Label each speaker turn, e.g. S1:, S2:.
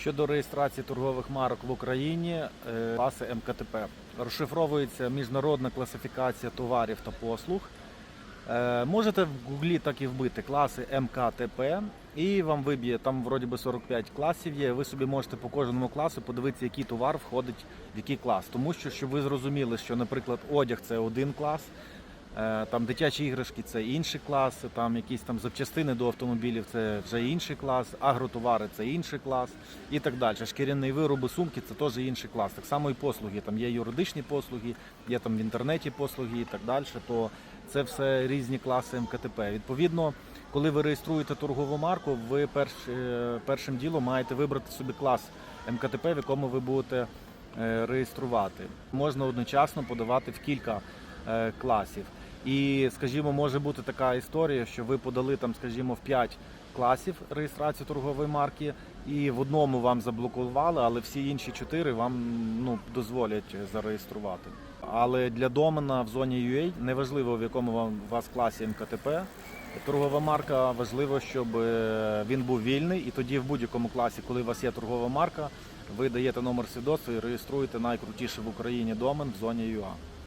S1: Щодо реєстрації торгових марок в Україні, е, класи МКТП розшифровується міжнародна класифікація товарів та послуг. Е, Можете в Гуглі так і вбити класи МКТП, і вам виб'є там вроді би 45 класів є. Ви собі можете по кожному класу подивитися, який товар входить в який клас. Тому що щоб ви зрозуміли, що, наприклад, одяг це один клас, е, там дитячі іграшки це інший клас, там якісь там запчастини до автомобілів це вже інший клас, агротовари це інший клас і так далі. Шкіряні вироби, сумки це теж інший клас. Так само і послуги. Там є юридичні послуги, є там в інтернеті послуги і так далі. То це все різні класи МКТП. Відповідно, коли ви реєструєте торгову марку, ви перш, е, першим ділом маєте вибрати собі клас МКТП, в якому ви будете е, реєструвати. Можна одночасно подавати в кілька е, класів. І, скажімо, може бути така історія, що ви подали там, скажімо, в 5 класів реєстрацію торгової марки, і в одному вам заблокували, але всі інші чотири вам ну, дозволять зареєструвати. Але для домена в зоні UA неважливо в якому вам у вас класі МКТП. Торгова марка важливо, щоб е, він був вільний, і тоді в будь-якому класі, коли у вас є торгова марка, ви даєте номер свідоцтва і реєструєте найкрутіший в Україні домен в зоні UA.